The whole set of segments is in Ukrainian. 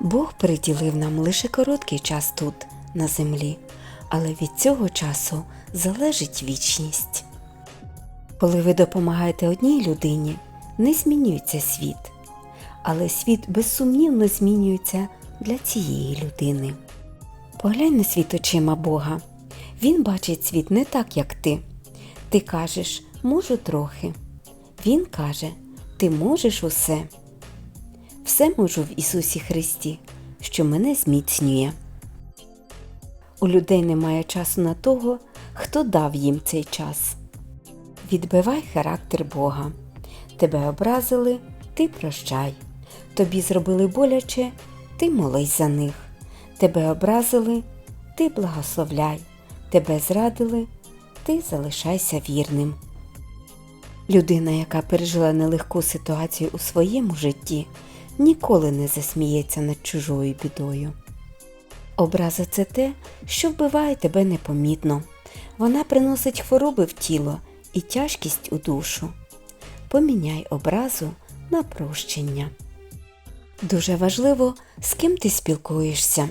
Бог приділив нам лише короткий час тут, на землі, але від цього часу залежить вічність. Коли ви допомагаєте одній людині, не змінюється світ, але світ безсумнівно змінюється для цієї людини. Поглянь на світ очима Бога. Він бачить світ не так, як ти. Ти кажеш, можу трохи. Він каже, ти можеш усе. Все можу в Ісусі Христі, що мене зміцнює. У людей немає часу на того, хто дав їм цей час. Відбивай характер Бога. Тебе образили, ти прощай. Тобі зробили боляче, ти молись за них. Тебе образили, ти благословляй. Тебе зрадили, ти залишайся вірним. Людина, яка пережила нелегку ситуацію у своєму житті, ніколи не засміється над чужою бідою. Образа це те, що вбиває тебе непомітно. Вона приносить хвороби в тіло і тяжкість у душу. Поміняй образу на прощення. Дуже важливо, з ким ти спілкуєшся.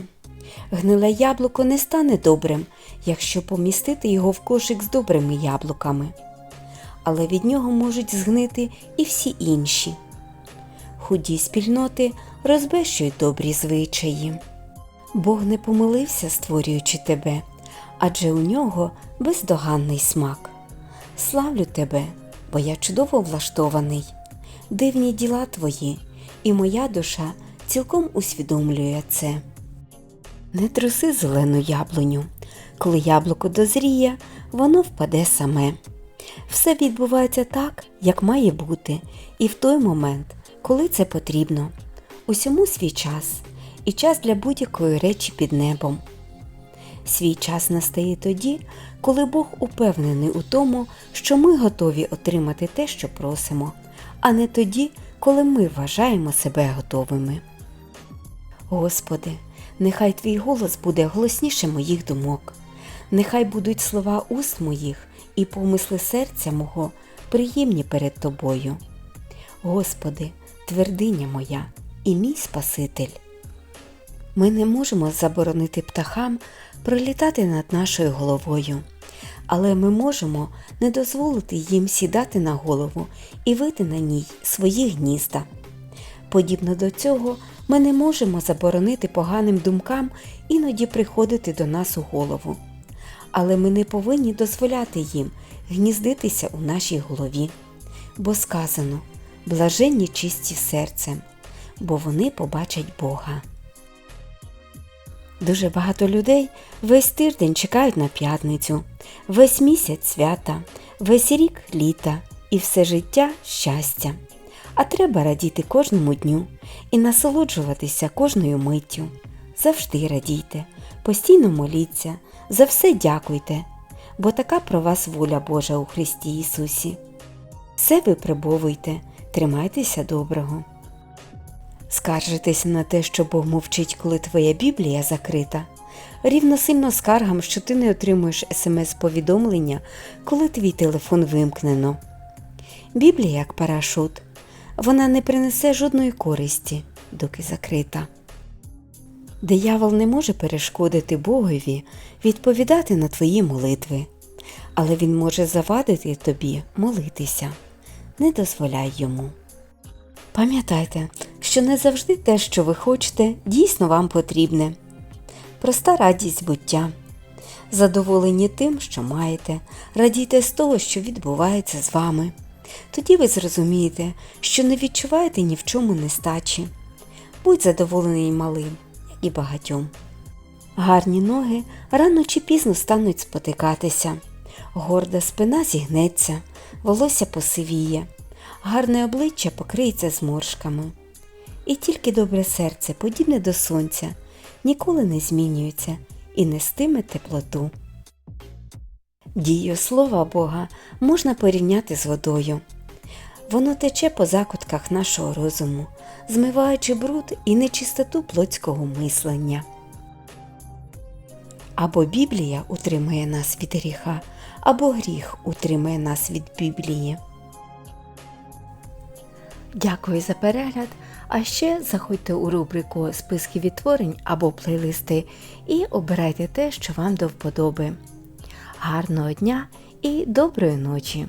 Гниле яблуко не стане добрим, якщо помістити його в кошик з добрими яблуками. Але від нього можуть згнити і всі інші. Худі спільноти розбещують добрі звичаї. Бог не помилився, створюючи тебе, адже у нього бездоганний смак. Славлю тебе, бо я чудово влаштований, дивні діла твої, і моя душа цілком усвідомлює це. Не труси зелену яблуню. Коли яблуко дозріє, воно впаде саме. Все відбувається так, як має бути, і в той момент, коли це потрібно. Усьому свій час і час для будь-якої речі під небом. Свій час настає тоді, коли Бог упевнений у тому, що ми готові отримати те, що просимо, а не тоді, коли ми вважаємо себе готовими. Господи, нехай твій голос буде голосніше моїх думок, нехай будуть слова уст моїх і помисли серця мого приємні перед тобою. Господи, твердиня моя і мій Спаситель. Ми не можемо заборонити птахам пролітати над нашою головою, але ми можемо не дозволити їм сідати на голову і вити на ній свої гнізда. Подібно до цього, ми не можемо заборонити поганим думкам іноді приходити до нас у голову. Але ми не повинні дозволяти їм гніздитися у нашій голові. Бо сказано блаженні чисті серцем, бо вони побачать Бога. Дуже багато людей весь тиждень чекають на п'ятницю, весь місяць свята, весь рік літа і все життя щастя. А треба радіти кожному дню і насолоджуватися кожною миттю. Завжди радійте, постійно моліться, за все дякуйте, бо така про вас воля Божа у Христі Ісусі. Все випробовуйте, тримайтеся доброго. Скаржитися на те, що Бог мовчить, коли твоя Біблія закрита, рівно сильно скаргам, що ти не отримуєш смс-повідомлення, коли твій телефон вимкнено. Біблія як парашут, вона не принесе жодної користі, доки закрита. Диявол не може перешкодити Богові відповідати на твої молитви, але він може завадити тобі молитися. Не дозволяй йому. Пам'ятайте, що не завжди те, що ви хочете, дійсно вам потрібне. Проста радість буття. Задоволені тим, що маєте, радійте з того, що відбувається з вами. Тоді ви зрозумієте, що не відчуваєте ні в чому нестачі. Будь задоволений малим, як і багатьом. Гарні ноги рано чи пізно стануть спотикатися, горда спина зігнеться, волосся посивіє, гарне обличчя покриється зморшками. І тільки добре серце, подібне до сонця, ніколи не змінюється і нестиме теплоту. Дію слова Бога можна порівняти з водою. Воно тече по закутках нашого розуму, змиваючи бруд і нечистоту плотського мислення. Або Біблія утримує нас від гріха, або гріх утримує нас від Біблії. Дякую за перегляд, А ще заходьте у рубрику Списки відтворень або плейлисти і обирайте те, що вам до вподоби. Гарного дня і доброї ночі!